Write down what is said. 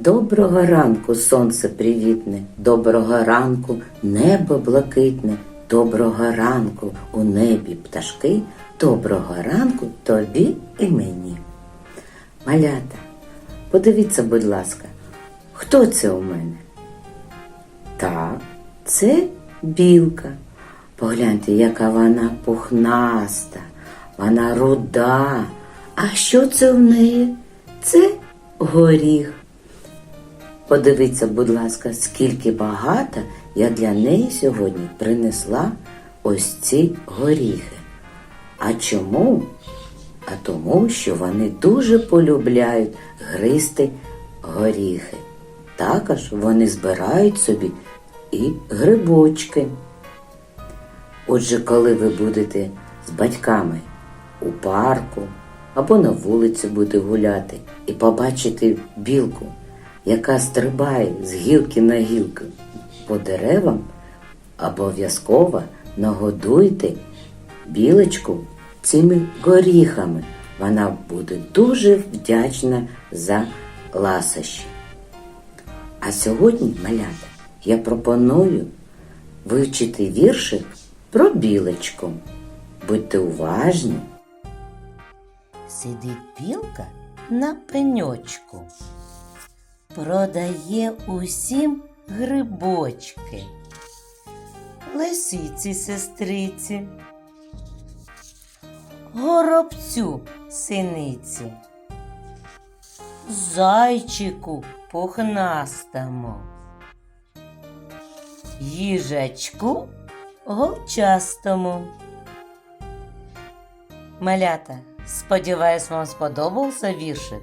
Доброго ранку, сонце привітне, доброго ранку, небо блакитне, доброго ранку у небі пташки, доброго ранку тобі і мені. Малята, подивіться, будь ласка, хто це у мене? Так, це білка. Погляньте, яка вона пухнаста, вона руда. А що це в неї? Це горіх. Подивіться, будь ласка, скільки багато я для неї сьогодні принесла ось ці горіхи. А чому? А тому, що вони дуже полюбляють гристи горіхи. Також вони збирають собі і грибочки. Отже, коли ви будете з батьками у парку або на вулиці будете гуляти і побачите білку, яка стрибає з гілки на гілку по деревам, обов'язково нагодуйте білочку цими горіхами. Вона буде дуже вдячна за ласощі. А сьогодні, малята, я пропоную вивчити віршик про білочку. Будьте уважні. Сидить білка на пеньочку, продає усім грибочки, лисиці сестриці, горобцю синиці, зайчику пухнастому, їжачку голчастому. Малята, сподіваюсь, вам сподобався віршик.